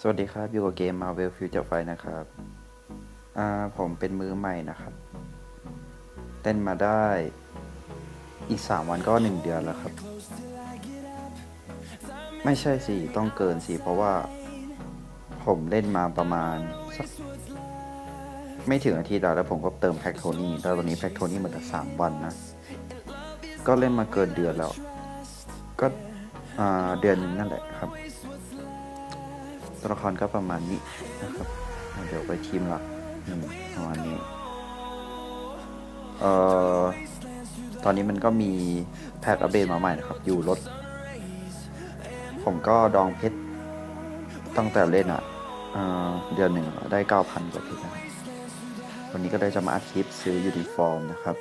สวัสดีครับ อยู่กับเกม Marvel Future Fight นะครับ อ่า ผมเป็นมือใหม่นะครับ เต้นมาได้อีก 3 วันก็ 1 เดือนแล้วครับ ไม่ใช่สิต้องเกินสิ เพราะว่า ผมเล่นมาประมาณสักไม่ถึงอาทิตย์แล้วแล้วผมก็เติมแพ็กโทนี่แล้วตอนนี้แพ็กโทนี่มันจะสามวันนะ ก็เล่นมาเกินเดือนแล้ว ก็เดือนหนึงนั่นแหละครับ ตัวละครก็ประมาณนี้นะครับ เดี๋ยวไปทีมหลักประมาณนี้ เอ่อ ตอนนี้มันก็มีแพ็กอัปเดตมาใหม่นะครับ อยู่รถ ผมก็ดองเพชรตั้งแต่เล่นอะเออเดือนหนึ่งได้เก้าพันกว่าเพชรนะครับวันนี้ก็ได้จะมาอัดคลิปซื้อยูนิฟอร์มนะครับ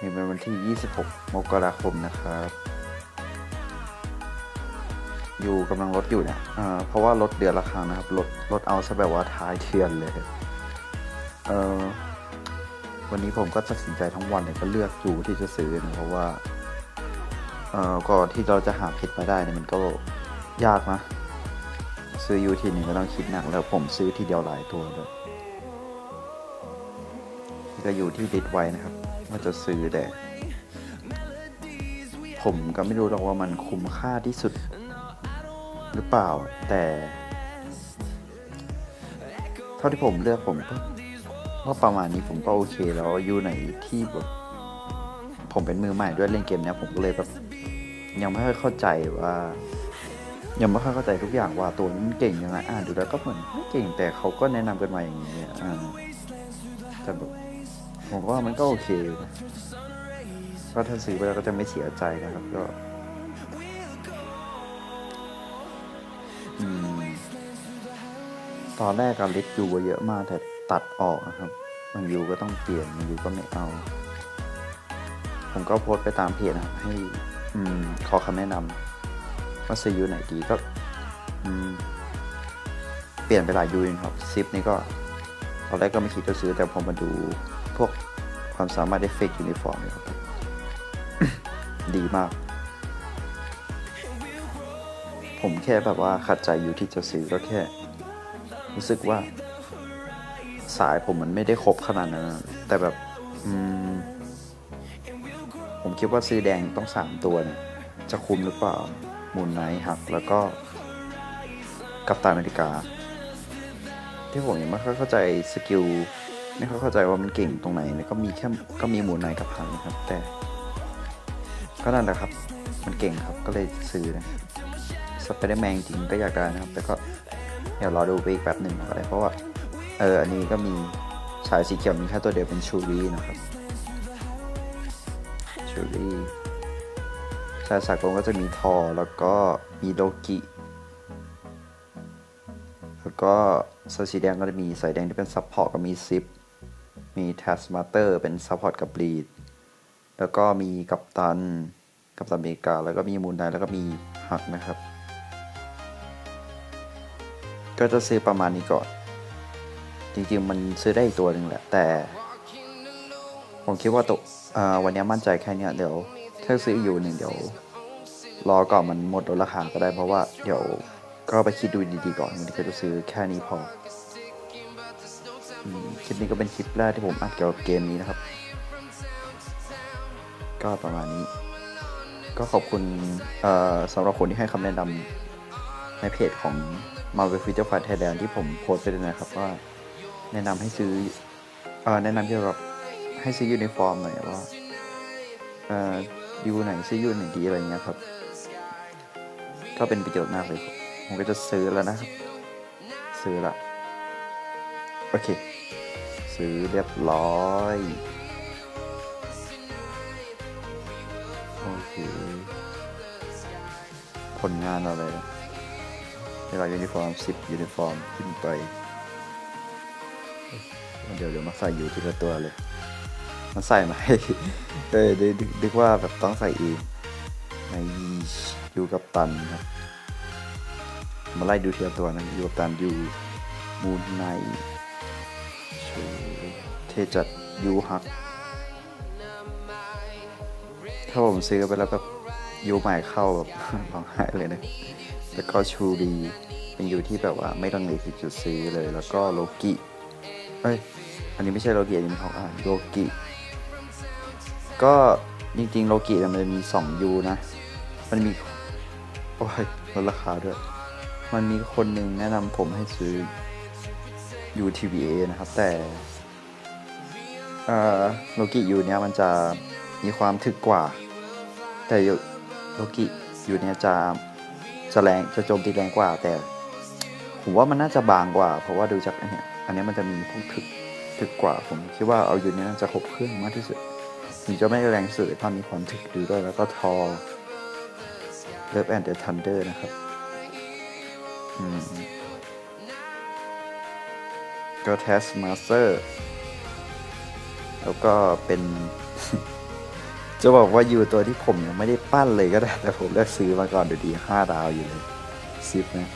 นี่เป็นวันที่ 26 มกราคมนะครับ อยู่กำลังลดอยู่เนี่ยเพราะว่าลดเดือนละครั้งนะครับลดลดเอาซะแบบว่าท้ายเดือนเลยเออวันนี้ผมก็ตัดสินใจทั้งวันเลยก็เลือกอยู่ที่จะซื้อนะเพราะว่าเออก่อนที่เราจะหาเพชรมาได้เนี่ยมันก็ยากนะซื้ออยูทีหนึ่งก็ต้องคิดหนักแล้วผมซื้อทีเดียวหลายตัวเลยก็อยู่ที่ดิดไว้นะครับว่าจะซื้อแต่ผมก็ไม่รู้หรอกว่ามันคุ้มค่าที่สุด หรือเปล่า แต่ เท่าที่ผมเลือกผมก็ว่าประมาณนี้ผมก็โอเคแล้วอยู่ไหนที่แบบผมเป็นมือใหม่ด้วยเล่นเกมเนี้ยผมก็เลยแบบยังไม่ค่อยเข้าใจว่า ยังไม่ค่อยเข้าใจทุกอย่างว่าตัวนี้มันเก่งยังไงอ่านดูแล้วก็เหมือนไม่เก่งแต่เขาก็แนะนำกันมาอย่างนี้อ่าแต่แบบผมว่ามันก็โอเคก็ถ้าซื้อไปแล้วก็จะไม่เสียใจนะครับก็ ตอนแรกอะลิสยูเยอะมากแต่ตัดออกนะครับบางยูก็ต้องเปลี่ยนบางยูก็ไม่เอา ผมก็โพสไปตามเพจนะครับให้อืมขอคำแนะนำว่าซื้อยูไหนดีก็อืมเปลี่ยนไปหลายยูเองครับซิปนี่ก็ตอนแรกก็ไม่คิดจะซื้อแต่ผมมาดูพวกความสามารถเอฟเฟกต์ยูนิฟอร์มเนี่ยครับดีมาก ผมแค่แบบว่าขัดใจอยู่ที่จะซื้อก็แค่ รู้สึกว่า สายผมมันไม่ได้ครบขนาดนั้นแต่แบบผมคิดว่าซื้อแดงต้องสามตัวเนี่ยจะคุมหรือเปล่ามูลไนท์หักแล้วก็กัปตันอเมริกา ที่ผมยังไม่ค่อยเข้าใจสกิลไม่ค่อยเข้าใจว่ามันเก่งตรงไหนเนี่ยก็มีแค่ก็มีมูลไนท์กับหักนะครับ แต่ ก็นั่นแหละครับ มันเก่งครับก็เลยซื้อนะสไปเดอร์แมนจริงก็อยากได้นะครับ แต่ก็ เดี๋ยวรอดูไปอีกแป๊บหนึ่งก็ได้เพราะว่าเอออันนี้ก็มีชายสีเขียวมีแค่ตัวเดียวเป็นชูรี่นะครับชูรี่ชายสากลก็จะมีทอแล้วก็มีโลกิแล้วก็สายสีแดงก็จะมีสายแดงที่เป็นซับพอร์ตก็มีซิปมีแทสมาเตอร์เป็นซัพพอร์ตกับบลีดแล้วก็มีกัปตันกัปตันอเมริกาแล้วก็มีมูนไนแล้วก็มีหักนะครับ ก็จะซื้อประมาณนี้ก่อน จริงๆมันซื้อได้อีกตัวหนึ่งแหละ แต่ ผมคิดว่าตัววันนี้มั่นใจแค่เนี้ยเดี๋ยวถ้าซื้ออยู่หนึ่งเดี๋ยว รอก่อนมันหมดราคาก็ได้เพราะว่าเดี๋ยวก็ไปคิดดูดีๆก่อนวันนี้ก็จะซื้อแค่นี้พออคลิปนี้ก็เป็นคลิปแรกที่ผมอัดเกี่ยวกับเกมนี้นะครับ ก็ประมาณนี้ ก็ขอบคุณสำหรับคนที่ให้คำแนะนำ ในเพจของ Marvel Future Fight Thailand ที่ผมโพสไปด้วยนะครับว่าแนะนำให้ซื้อเอ่อแนะนำเกี่ยวกับให้ซื้อยูนิฟอร์มหน่อยว่าเอ่อยูไหนซื้อยูไหนดีอะไรเงี้ยครับ ก็เป็นประโยชน์มากเลย ผมก็จะซื้อแล้วนะครับ ซื้อละ โอเค ซื้อเรียบร้อยโอเคผลงานอะไรนะ เวลายูนิฟอร์มสิบยูนิฟอร์มขึ้นไป เดี๋ยวเดี๋ยวมาใส่อยู่ทีละตัวเลย มันใส่มาให้เออดึกดึกว่าแบบต้องใส่เองในอยู่กับตันครับ มาไล่ดูทีละตัวนะอยู่กับตันอยู่มูนไนเทจัดยูฮักถ้าผมซื้อไปแล้วแบบยูใหม่เข้าแบบร้องไห้เลยนะ แล้วก็ชูรีเป็นยูที่แบบว่าไม่ต้องเลที่จุดซื้อเลย แล้วก็โลกิเอ้ยอันนี้ไม่ใช่โลกิอันนี้เขาอ่านโลกิ ก็จริงๆโลกิมันจะมีสองยูนะ มันมีโอ้ยลดราคาด้วย มันมีคนหนึ่งแนะนำผมให้ซื้อ UTVA นะครับ แต่เออโลกิยูเนี้ยมันจะมีความถึกกว่า แต่โลกิยูเนี้ยจะ จะแรงจะโจมตีแรงกว่า แต่ผมว่ามันน่าจะบางกว่า เพราะว่าดูจากอันเนี้ยอันนี้มันจะมีพวกถึกถึกกว่า ผมคิดว่าเอาอยูเนี้น่าจะครบเครื่องมากที่สุดถึงจะไม่แรงสุดตอนมีความถึกดูด้วยแล้วก็ทอเลิฟแอนด์เดอร์ทันเดอร์นะครับอืมก็เทสมาสเตอร์แล้วก็เป็น จะบอกว่าอยู่ตัวที่ผมยังไม่ได้ปั้นเลยก็ได้ แต่ผมเลือกซื้อมาก่อนดูดีห้าดาวอยู่เลยซิปนะ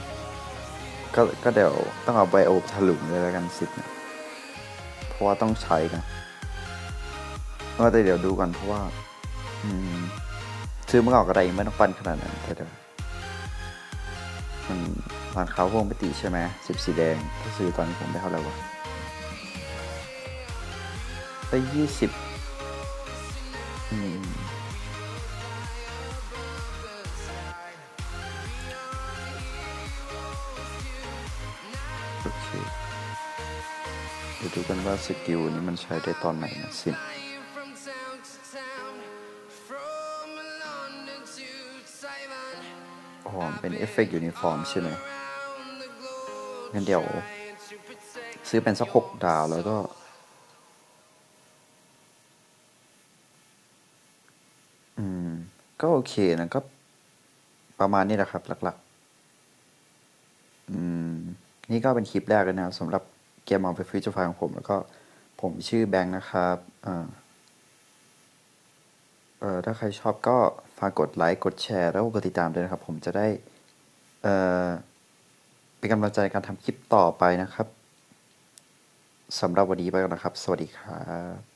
ก็ก็เดี๋ยวต้องเอาไบโอถลุงเลยแล้วกันซิปเนี่ยเพราะว่าต้องใช้นะว่าแต่เดี๋ยวดูก่อนเพราะว่า อืมซื้อมาก่อนก็ได้ไม่ต้องปั้นขนาดนั้นแต่เดี๋ยวมันร้านเขาวงไปติใช่ไหมสิบสีแดงถ้าซื้อตอนนี้ผมได้เท่าไหร่วะได้ยี่สิบ โอเคเดี๋ยวดูกันว่าสกิลนี้มันใช้ได้ตอนไหนนะสิ from town to town, from London to Taiwan, อ๋อเป็นเอฟเฟกต์ยูนิฟอร์มใช่ไหมงั้นเดี๋ยว ซื้อเป็นสักหกดาวแล้วก็ อืม ก็โอเคนะก็ประมาณนี้แหละครับ หลักๆ อืม นี่ก็เป็นคลิปแรกเลยนะครับสำหรับเกมมองไปฟิวเจอร์ไฟของผม แล้วก็ผมชื่อแบงค์นะครับอ่าเออถ้าใครชอบก็ฝากกดไลค์กดแชร์ แล้วก็กดติดตามด้วยนะครับ ผมจะได้เอ่อเป็นกำลังใจในการทำคลิปต่อไปนะครับสำหรับวันนี้ไปก่อนนะครับ สวัสดีครับ